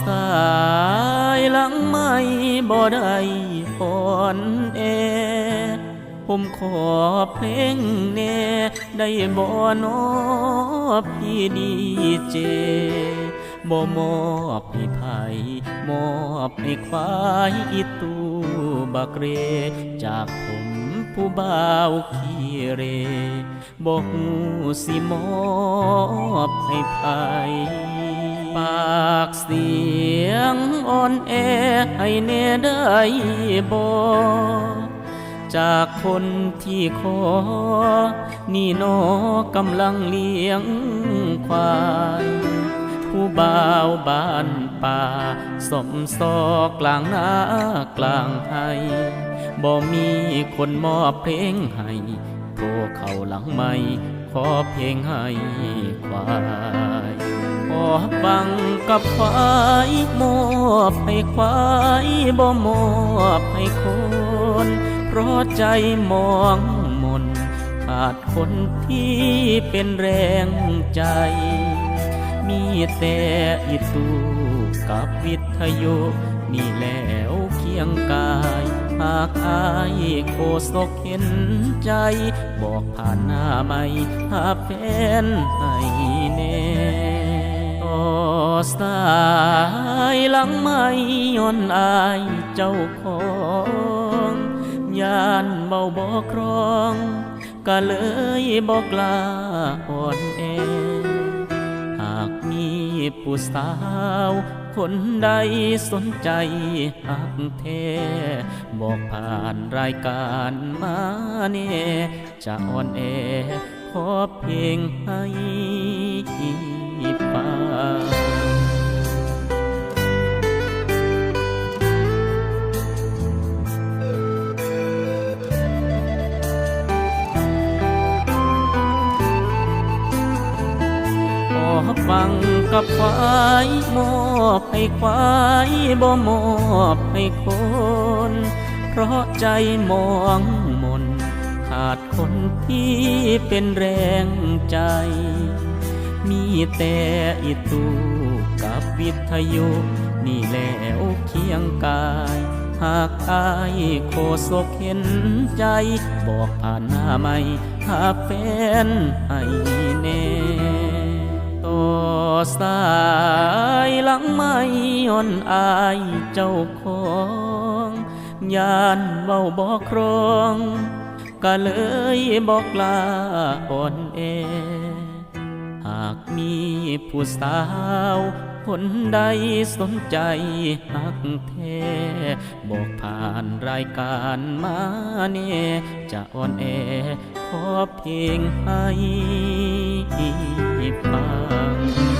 สายหลังไม่บ่ได้อ่อนแอ ผมขอเพลงแน่ได้บ่นอพี่ดีเจ บ่มอบให้ไผมอบให้ควายอีตูบักเร จากผมผู้บ่าวขี้เรบ่หูสิมอบให้ไผ ปากเสียงอ่อนแอให้แน่ได้บ่จากคนที่ขอ นี่นอกำลังเลี้ยงควาย ผู้บ่าวบ้านป่า สมซอกกลางนากลางไห้บ่มีคนมอบเพลงให้โทรเข้าหลังไม่ ขอเพลงให้ควายขอฟังกับควายมอบให้ควายบ่มอบให้คน เพราะใจมองมนขาดคนที่เป็นแรงใจ มีแต่อีตูกับวิทยุนี่แล้วเคียงกายากอายโคศกเห็นใจ บอกผ่านหน้าไม่หาแฟนให้แน่ต่อสายหลังไม่ย้อนอายเจ้าของยานเบาบอครองก็เลยบอกลาอ่อนแอ หากมีผู้สาว คนใดสนใจหักเท บอกผ่านรายการมาเนี่จะอ่อนแอขอเพลงให้ กับควายมอบให้ควายบ่มอบให้คน เพราะใจมองมน ขาดคนที่เป็นแรงใจ มีแต่อีตูกับวิทยุนี่แล้วเคียงกายหากอายโคศกเห็นใจ บอกผ่านหน้าไม่หาแฟนให้แน่ ต่อสายหลังไม่อ่อนอายเจ้าของยานเบาบอกครองก็เลยบอกลาอ่อนแอ หากมีผู้สาวคนใดสนใจหักแท้บอกผ่านรายการมาเน่จะอ่อนแอ ขอเพียงให้ฟัง